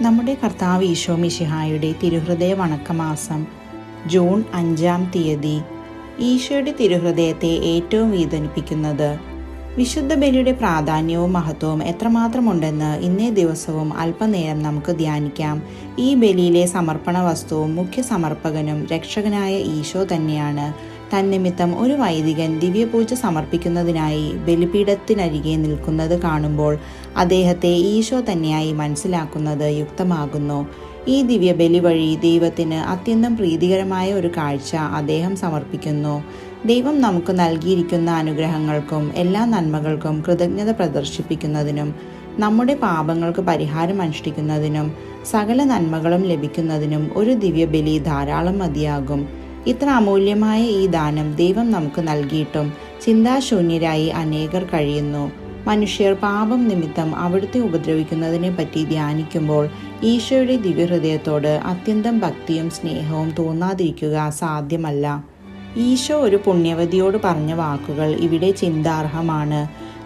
നമ്മുടെ കർത്താവ് ഈശോ മിശിഹായുടെ തിരുഹൃദയ വണക്കമാസം ജൂൺ അഞ്ചാം തീയതി ഈശോയുടെ തിരുഹൃദയത്തെ ഏറ്റവും വേദനിപ്പിക്കുന്നത്. വിശുദ്ധ ബലിയുടെ പ്രാധാന്യവും മഹത്വവും എത്രമാത്രമുണ്ടെന്ന് ഇന്നേ ദിവസവും അല്പനേരം നമുക്ക് ധ്യാനിക്കാം. ഈ ബലിയിലെ സമർപ്പണ വസ്തുവും മുഖ്യ സമർപ്പകനും രക്ഷകനായ ഈശോ തന്നെയാണ്. തന്നിമിത്തം ഒരു വൈദികൻ ദിവ്യപൂജ സമർപ്പിക്കുന്നതിനായി ബലിപീഠത്തിനരികെ നിൽക്കുന്നത് കാണുമ്പോൾ അദ്ദേഹത്തെ ഈശോ തന്നെയായി മനസ്സിലാക്കുന്നത് യുക്തമാകുന്നു. ഈ ദിവ്യ ബലി വഴി ദൈവത്തിന് അത്യന്തം പ്രീതികരമായ ഒരു കാഴ്ച അദ്ദേഹം സമർപ്പിക്കുന്നു. ദൈവം നമുക്ക് നൽകിയിരിക്കുന്ന അനുഗ്രഹങ്ങൾക്കും എല്ലാ നന്മകൾക്കും കൃതജ്ഞത പ്രദർശിപ്പിക്കുന്നതിനും നമ്മുടെ പാപങ്ങൾക്ക് പരിഹാരം അനുഷ്ഠിക്കുന്നതിനും സകല നന്മകളും ലഭിക്കുന്നതിനും ഒരു ദിവ്യബലി ധാരാളം മതിയാകും. ഇത്ര അമൂല്യമായ ഈ ദാനം ദൈവം നമുക്ക് നൽകിയിട്ടും ചിന്താശൂന്യരായി അനേകർ കഴിയുന്നു. മനുഷ്യർ പാപം നിമിത്തം അവിടുത്തെ ഉപദ്രവിക്കുന്നതിനെ പറ്റി ധ്യാനിക്കുമ്പോൾ ഈശോയുടെ ദിവ്യഹൃദയത്തോട് അത്യന്തം ഭക്തിയും സ്നേഹവും തോന്നാതിരിക്കുക സാധ്യമല്ല. ഈശോ ഒരു പുണ്യവതിയോട് പറഞ്ഞ വാക്കുകൾ ഇവിടെ ചിന്താർഹമാണ്.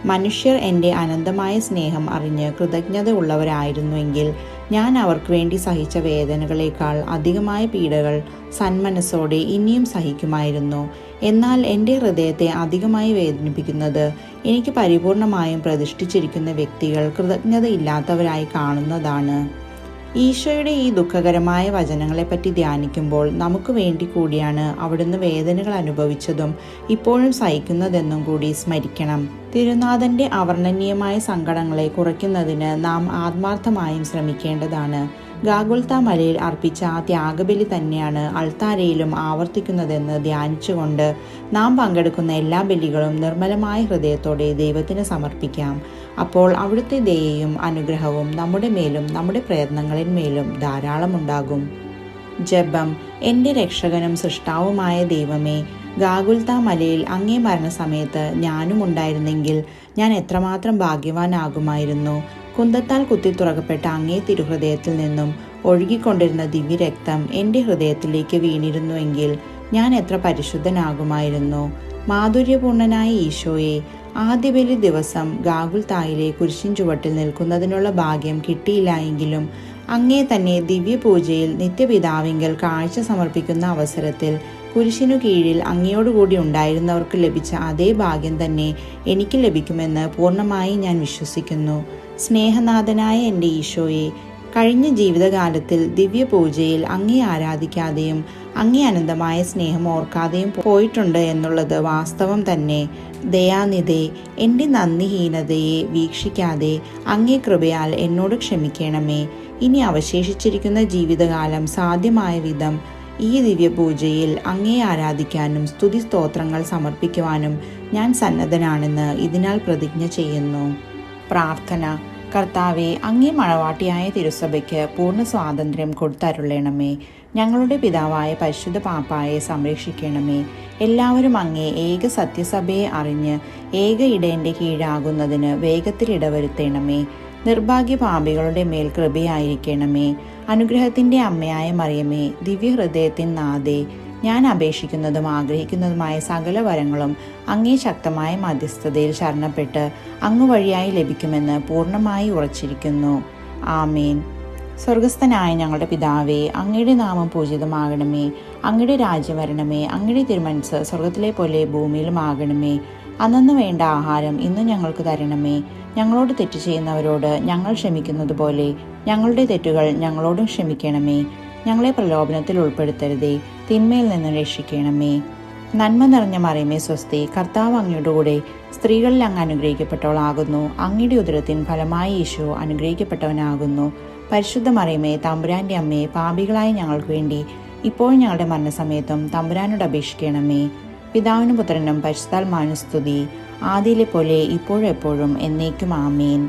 മനുഷ്യർ എന്റെ അനന്തമായ സ്നേഹം അറിഞ്ഞ് കൃതജ്ഞത ഉള്ളവരായിരുന്നുവെങ്കിൽ ഞാൻ അവർക്ക് വേണ്ടി സഹിച്ച വേദനകളേക്കാൾ അധികമായ പീഡകൾ സന്മനസ്സോടെ ഇനിയും സഹിക്കുമായിരുന്നു. എന്നാൽ എന്റെ ഹൃദയത്തെ അധികമായി വേദനിപ്പിക്കുന്നത് എനിക്ക് പരിപൂർണമായും പ്രതിഷ്ഠിച്ചിരിക്കുന്ന വ്യക്തികൾ കൃതജ്ഞതയില്ലാത്തവരായി കാണുന്നതാണ്. ഈശോയുടെ ഈ ദുഃഖകരമായ വചനങ്ങളെപ്പറ്റി ധ്യാനിക്കുമ്പോൾ നമുക്ക് വേണ്ടി കൂടിയാണ് അവിടുന്ന് വേദനകൾ അനുഭവിച്ചതും ഇപ്പോഴും സഹിക്കുന്നതെന്നും കൂടി സ്മരിക്കണം. തിരുനാഥന്റെ അവർണനീയമായ സങ്കടങ്ങളെ കുറയ്ക്കുന്നതിന് നാം ആത്മാർത്ഥമായും ശ്രമിക്കേണ്ടതാണ്. ഗാഗുൽത്ത മലയിൽ അർപ്പിച്ച ആ ത്യാഗബലി തന്നെയാണ് അൾത്താരയിലും ആവർത്തിക്കുന്നതെന്ന് ധ്യാനിച്ചുകൊണ്ട് നാം പങ്കെടുക്കുന്ന എല്ലാ ബലികളും നിർമ്മലമായ ഹൃദയത്തോടെ ദൈവത്തിന് സമർപ്പിക്കാം. അപ്പോൾ അവിടുത്തെ ദയയും അനുഗ്രഹവും നമ്മുടെ മേലും നമ്മുടെ പ്രയത്നങ്ങളിന്മേലും ധാരാളമുണ്ടാകും. ജപം എന്റെ രക്ഷകനും സൃഷ്ടാവുമായ ദൈവമേ ഗാഗുൽത്ത മലയിൽ അങ്ങേ മരണസമയത്ത് ഞാനും ഉണ്ടായിരുന്നെങ്കിൽ ഞാൻ എത്രമാത്രം ഭാഗ്യവാനാകുമായിരുന്നു. കുന്തത്താൽ കുത്തി തുറക്കപ്പെട്ട അങ്ങേ തിരുഹൃദയത്തിൽ നിന്നും ഒഴുകിക്കൊണ്ടിരുന്ന ദിവ്യരക്തം എന്റെ ഹൃദയത്തിലേക്ക് വീണിരുന്നുവെങ്കിൽ ഞാൻ എത്ര പരിശുദ്ധനാകുമായിരുന്നു. മാധുര്യപൂർണനായ ഈശോയെ ആദ്യ ബലി ദിവസം ഗാഗുൽ തായിലെ കുരിശിൻ ചുവട്ടിൽ നിൽക്കുന്നതിനുള്ള ഭാഗ്യം കിട്ടിയില്ല എങ്കിലും അങ്ങേ തന്നെ ദിവ്യപൂജയിൽ നിത്യപിതാവിങ്കൽ കാഴ്ച സമർപ്പിക്കുന്ന അവസരത്തിൽ കുരിശിനു കീഴിൽ അങ്ങയോടുകൂടി ഉണ്ടായിരുന്നവർക്ക് ലഭിച്ച അതേ ഭാഗ്യം തന്നെ എനിക്ക് ലഭിക്കുമെന്ന് പൂർണമായി ഞാൻ വിശ്വസിക്കുന്നു. സ്നേഹനാഥനായ എന്റെ ഈശോയെ കഴിഞ്ഞ ജീവിതകാലത്തിൽ ദിവ്യപൂജയിൽ അങ്ങേ ആരാധിക്കാതെയും അങ്ങേ അനന്തമായ സ്നേഹം ഓർക്കാതെയും പോയിട്ടുണ്ട് എന്നുള്ളത് വാസ്തവം തന്നെ. ദയാനിധെ എന്റെ നന്ദിഹീനതയെ വീക്ഷിക്കാതെ അങ്ങേ കൃപയാൽ എന്നോട് ക്ഷമിക്കണമേ. ഇനി അവശേഷിച്ചിരിക്കുന്ന ജീവിതകാലം സാധ്യമായ വിധം ഈ ദിവ്യപൂജയിൽ അങ്ങേ ആരാധിക്കാനും സ്തുതി സ്തോത്രങ്ങൾ സമർപ്പിക്കുവാനും ഞാൻ സന്നദ്ധനാണെന്ന് ഇതിനാൽ പ്രതിജ്ഞ ചെയ്യുന്നു. പ്രാർത്ഥന. കർത്താവെ അങ്ങേ മഴവാട്ടിയായ തിരുസഭയ്ക്ക് പൂർണ സ്വാതന്ത്ര്യം കൊടുത്തരുളണമേ. ഞങ്ങളുടെ പിതാവായ പരിശുദ്ധ പാപ്പായെ സംരക്ഷിക്കണമേ. എല്ലാവരും അങ്ങേ ഏക സത്യസഭയെ അറിഞ്ഞ് ഏക ഇടേന്റെ കീഴാകുന്നതിന് വേഗത്തിൽ ഇടവരുത്തണമേ. നിർഭാഗ്യ പാപികളുടെ മേൽ കൃപയായിരിക്കണമേ. അനുഗ്രഹത്തിന്റെ അമ്മയായ മറിയമേ ദിവ്യഹൃദയത്തിൻ നാഥേ ഞാൻ അപേക്ഷിക്കുന്നതും ആഗ്രഹിക്കുന്നതുമായ സകല വരങ്ങളും അങ്ങേ ശക്തമായ മധ്യസ്ഥതയിൽ ശരണപ്പെട്ട് അങ്ങ് വഴിയായി ലഭിക്കുമെന്ന് പൂർണമായി ഉറച്ചിരിക്കുന്നു. ആമേൻ. സ്വർഗസ്ഥനായ ഞങ്ങളുടെ പിതാവേ അങ്ങയുടെ നാമം പൂജിതമാകണമേ. അങ്ങയുടെ രാജ്യം വരണമേ. അങ്ങയുടെ തിരുമനസ് സ്വർഗത്തിലെ പോലെ ഭൂമിയിലും ആകണമേ. അന്നു വേണ്ട ആഹാരം ഇന്ന് ഞങ്ങൾക്ക് തരണമേ. ഞങ്ങളോട് തെറ്റ് ചെയ്യുന്നവരോട് ഞങ്ങൾ ക്ഷമിക്കുന്നത് പോലെ ഞങ്ങളുടെ തെറ്റുകൾ ഞങ്ങളോടും ക്ഷമിക്കണമേ. ഞങ്ങളെ പ്രലോഭനത്തിൽ ഉൾപ്പെടുത്തരുതേ. തിന്മയിൽ നിന്ന് രക്ഷിക്കണമേ. നന്മ നിറഞ്ഞ മറിയമേ സ്വസ്തി കർത്താവ് അങ്ങയുടെ കൂടെ സ്ത്രീകളിൽ അങ്ങ് അനുഗ്രഹിക്കപ്പെട്ടവളാകുന്നു. അങ്ങയുടെ ഉദരത്തിൻ ഫലമായി യേശു അനുഗ്രഹിക്കപ്പെട്ടവനാകുന്നു. പരിശുദ്ധ മറിയമേ തമ്പുരാന്റെ അമ്മയെ പാപികളായ ഞങ്ങൾക്ക് വേണ്ടി ഇപ്പോൾ ഞങ്ങളുടെ മരണസമയത്തും തമ്പുരാനോട് അപേക്ഷിക്കണമേ. പിതാവിനും പുത്രനും പരിശുദ്ധാൽ മാനുസ്തുതി ആദിയിലെ പോലെ ഇപ്പോഴും എപ്പോഴും എന്നേക്കും ആമേൻ.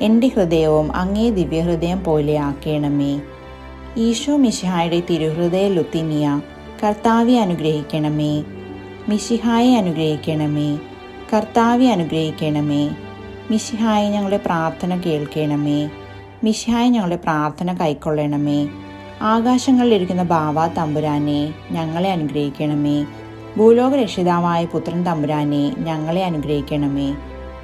എന്റെ ഹൃദയവും അങ്ങേ ദിവ്യഹൃദയം പോലെ ആക്കണമേ. ഈശോ മിശിഹായുടെ തിരുഹൃദയ ലുത്തിനിയ കർത്താവെ അനുഗ്രഹിക്കണമേ. മിശിഹായെ അനുഗ്രഹിക്കണമേ. കർത്താവെ അനുഗ്രഹിക്കണമേ. മിശിഹായെ ഞങ്ങളുടെ പ്രാർത്ഥന കേൾക്കണമേ. മിശിഹായെ ഞങ്ങളുടെ പ്രാർത്ഥന കൈക്കൊള്ളണമേ. ആകാശങ്ങളിലിരിക്കുന്ന ബാവ തമ്പുരാനെ ഞങ്ങളെ അനുഗ്രഹിക്കണമേ. ഭൂലോക രക്ഷിതാവായ പുത്രൻ തമ്പുരാനെ ഞങ്ങളെ അനുഗ്രഹിക്കണമേ.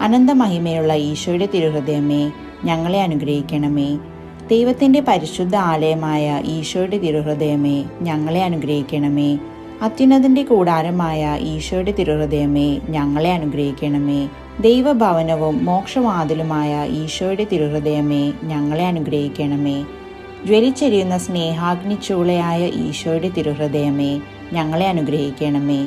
അനന്തമഹിമയുള്ള ഈശോയുടെ തിരുഹൃദയമേ ഞങ്ങളെ അനുഗ്രഹിക്കണമേ. ദൈവത്തിന്റെ പരിശുദ്ധ ആലയമായ ഈശോയുടെ തിരുഹൃദയമേ ഞങ്ങളെ അനുഗ്രഹിക്കണമേ. അത്യുന്നതിന്റെ കൂടാരമായ ഈശോയുടെ തിരുഹൃദയമേ ഞങ്ങളെ അനുഗ്രഹിക്കണമേ. ദൈവഭവനവും മോക്ഷവാതിലുമായ ഈശോയുടെ തിരുഹൃദയമേ ഞങ്ങളെ അനുഗ്രഹിക്കണമേ. ജ്വലിച്ചെരിയുന്ന സ്നേഹാഗ്നിച്ചൂളയായ ഈശോയുടെ തിരുഹൃദയമേ ഞങ്ങളെ അനുഗ്രഹിക്കണമേ.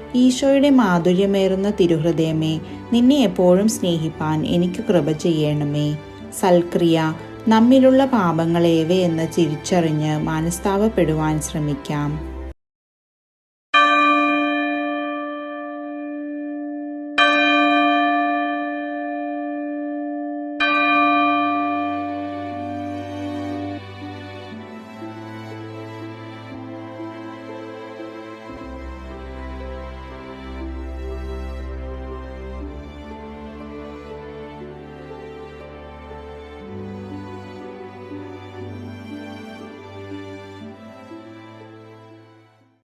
ഈശോയുടെ മാധുര്യമേറുന്ന തിരുഹൃദയമേ നിന്നെ എപ്പോഴും സ്നേഹിപ്പാൻ എനിക്ക് കൃപ ചെയ്യണമേ. സൽക്രിയ നമ്മിലുള്ള പാപങ്ങളേവയെന്ന് തിരിച്ചറിഞ്ഞ് മനസ്താപപ്പെടുവാൻ ശ്രമിക്കാം.